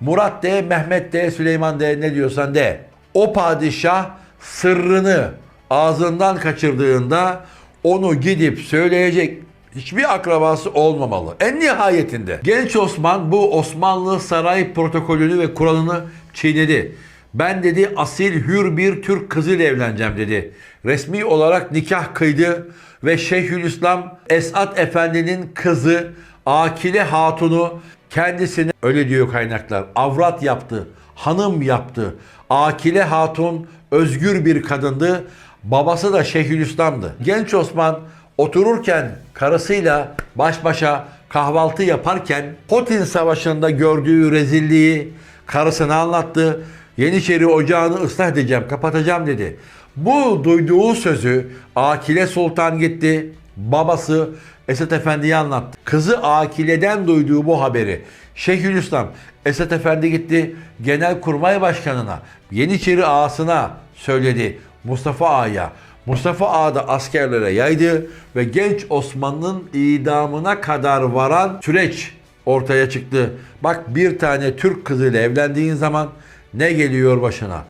Murat de, Mehmet de, Süleyman de ne diyorsan de. O padişah sırrını ağzından kaçırdığında onu gidip söyleyecek hiçbir akrabası olmamalı. En nihayetinde genç Osman bu Osmanlı saray protokolünü ve kuralını çiğnedi. Ben dedi asil hür bir Türk kızıyla evleneceğim dedi. Resmi olarak nikah kıydı ve Şeyhülislam Esat Efendi'nin kızı Akile Hatun'u kendisine öyle diyor kaynaklar avrat yaptı, hanım yaptı. Akile Hatun özgür bir kadındı. Babası da Şeyhülislam'dı. Genç Osman otururken karısıyla baş başa kahvaltı yaparken Potin Savaşı'nda gördüğü rezilliği karısına anlattı. Yeniçeri ocağını ıslah edeceğim, kapatacağım dedi. Bu duyduğu sözü Akile Sultan gitti. Babası Esat Efendi'ye anlattı. Kızı Akile'den duyduğu bu haberi Şeyhülislam Esat Efendi gitti Genelkurmay Başkanı'na, Yeniçeri ağasına söyledi. Mustafa Ağa'ya. Mustafa Ağa da askerlere yaydı ve genç Osman'ın idamına kadar varan süreç ortaya çıktı. Bak bir tane Türk kızıyla evlendiğin zaman ne geliyor başına?